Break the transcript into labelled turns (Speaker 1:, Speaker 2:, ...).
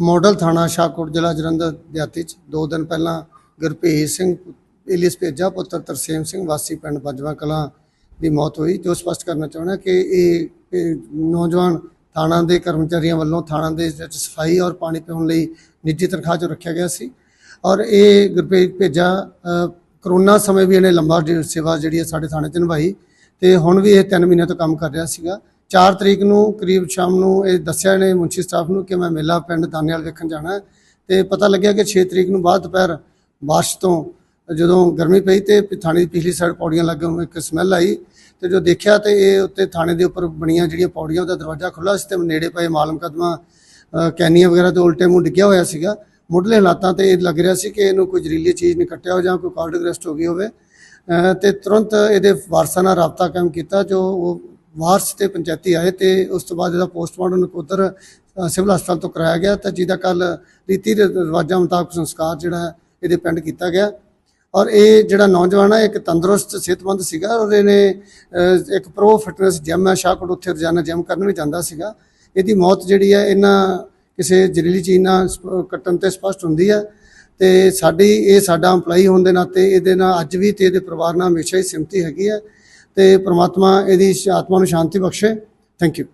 Speaker 1: Model ਥਾਣਾ ਸ਼ਾਹਕੋਟ ਜ਼ਿਲ੍ਹਾ ਜਲੰਧਰ ਦਿਹਾਤੀ ਚ। ਦੋ ਦਿਨ ਪਹਿਲਾਂ ਗੁਰਭੇਜ ਸਿੰਘ ਇਲੀਸ ਭੇਜਾ ਪੁੱਤਰ ਤਰਸੇਮ ਸਿੰਘ, ਵਾਸੀ ਪਿੰਡ ਬਜਵਾ ਕਲਾਂ ਦੀ ਮੌਤ ਹੋਈ। ਜੋ ਸਪਸ਼ਟ ਕਰਨਾ ਚਾਹੁੰਦਾ ਕਿ ਇਹ ਨੌਜਵਾਨ ਥਾਣਾ ਦੇ ਕਰਮਚਾਰੀਆਂ ਵੱਲੋਂ ਥਾਣਾ ਦੇ ਵਿੱਚ ਸਫ਼ਾਈ ਔਰ ਪਾਣੀ ਪਿਉਣ ਲਈ ਨਿੱਜੀ ਤਨਖਾਹ 'ਚ ਰੱਖਿਆ ਗਿਆ ਸੀ। ਔਰ ਇਹ ਗੁਰਭੇਜ ਭੇਜਾ ਕਰੋਨਾ ਸਮੇਂ ਵੀ ਇਹਨੇ ਲੰਬਾ ਸੇਵਾ ਜਿਹੜੀ ਹੈ ਸਾਡੇ ਥਾਣੇ 'ਚ ਨਿਭਾਈ। ਤੇ ਹੁਣ ਵੀ ਇਹ 3 ਮਹੀਨੇ ਤੋਂ ਕੰਮ ਕਰ ਰਿਹਾ ਸੀਗਾ। 4 ਤਰੀਕ ਨੂੰ ਕਰੀਬ ਸ਼ਾਮ ਨੂੰ ਇਹ ਦੱਸਿਆ ਇਹਨੇ ਮੁੰਸ਼ੀ ਸਟਾਫ ਨੂੰ ਕਿ ਮੈਂ ਮੇਲਾ ਪਿੰਡ ਦਾਨੇਵਾਲ ਵੇਖਣ ਜਾਣਾ ਹੈ। ਤੇ ਪਤਾ ਲੱਗਿਆ ਕਿ 6 ਤਰੀਕ ਨੂੰ ਬਾਅਦ ਦੁਪਹਿਰ ਬਾਰਿਸ਼ ਤੋਂ ਜਦੋਂ ਗਰਮੀ ਪਈ ਤੇ ਥਾਣੇ ਦੀ ਪਿਛਲੀ ਸਾਈਡ ਪੌੜੀਆਂ ਲੱਗੇ ਇੱਕ ਸਮੈਲ ਆਈ ਤੇ ਜੋ ਦੇਖਿਆ ਤੇ ਇਹ ਉੱਤੇ ਥਾਣੇ ਦੇ ਉੱਪਰ ਬਣੀਆਂ ਜਿਹੜੀਆਂ ਪੌੜੀਆਂ ਉਹਦਾ ਦਰਵਾਜ਼ਾ ਖੁੱਲਾ ਸੀ ਤੇ ਨੇੜੇ ਪਏ ਮਾਲਮ ਕਦਮਾਂ ਕੈਨੀਆਂ ਵਗੈਰਾ ਤੇ ਉਲਟੇ ਮੂੰਹ ਡਿੱਗਿਆ ਹੋਇਆ ਸੀਗਾ। ਮੁੱਢਲੇ ਹਾਲਾਤਾਂ ਤੇ ਇਹ ਲੱਗ ਰਿਹਾ ਸੀ ਕਿ ਇਹਨੂੰ ਕੋਈ ਜ਼ਹਿਰੀਲੀ ਚੀਜ਼ ਨੇ ਕੱਟਿਆ ਹੋ ਜਾਂ ਕੋਈ ਕਾਰਡਿਕ ਅਰੈਸਟ ਹੋ ਗਈ ਹੋਵੇ। ਅ, ਤੇ ਤੁਰੰਤ ਇਹਦੇ ਵਾਰਸਾਂ ਨਾਲ ਰਾਬਤਾ ਕਾਇਮ ਕੀਤਾ ਜੋ ਉਹ ਵਾਰਸ ਤੇ ਪੰਚਾਇਤੀ ਆਏ ਤੇ ਉਸ ਤੋਂ ਬਾਅਦ ਇਹਦਾ ਪੋਸਟਮਾਰਟਮ ਨਕੋਦਰ ਸਿਵਲ ਹਸਪਤਾਲ ਤੋਂ ਕਰਾਇਆ ਗਿਆ ਤਾਂ ਜਿਹਦਾ ਕੱਲ ਰੀਤੀ ਦੇ ਰਿਵਾਜਾਂ ਮੁਤਾਬਕ ਸੰਸਕਾਰ ਜਿਹੜਾ ਹੈ ਇਹਦੇ ਪਿੰਡ ਕੀਤਾ ਗਿਆ। ਔਰ ਇਹ ਜਿਹੜਾ ਨੌਜਵਾਨ ਹੈ, ਇੱਕ ਤੰਦਰੁਸਤ, ਸਿਹਤਮੰਦ ਸੀਗਾ ਔਰ ਇਹਨੇ ਇੱਕ ਪ੍ਰੋ ਫਿਟਨੈਸ ਜਿਮ ਹੈ ਸ਼ਾਹਕੋਟ ਉੱਥੇ ਰੋਜ਼ਾਨਾ ਜਿਮ ਕਰਨ ਵੀ ਜਾਂਦਾ ਸੀਗਾ। ਇਹਦੀ ਮੌਤ ਜਿਹੜੀ ਹੈ, ਇਹਨਾਂ ਕਿਸੇ ਜ਼ਹਿਰੀਲੀ ਚੀਜ਼ ਨਾਲ ਕੱਟਣ ਤੇ ਸਪਸ਼ਟ ਹੁੰਦੀ ਹੈ ਤੇ ਸਾਡੀ, ਇਹ ਸਾਡਾ EMPLOYEE ਹੋਣ ਦੇ ਨਾਤੇ ਇਹਦੇ ਨਾਲ ਅੱਜ ਵੀ ਤੇ ਇਹਦੇ ਪਰਿਵਾਰ ਨਾਲ ਹਮੇਸ਼ਾ ਹੀ ਸਿਮਤੀ ਹੈਗੀ ਹੈ। ਤੇ ਪ੍ਰਮਾਤਮਾ ਇਹਦੀ ਆਤਮਾ ਨੂੰ ਸ਼ਾਂਤੀ ਬਖਸ਼ੇ। Thank you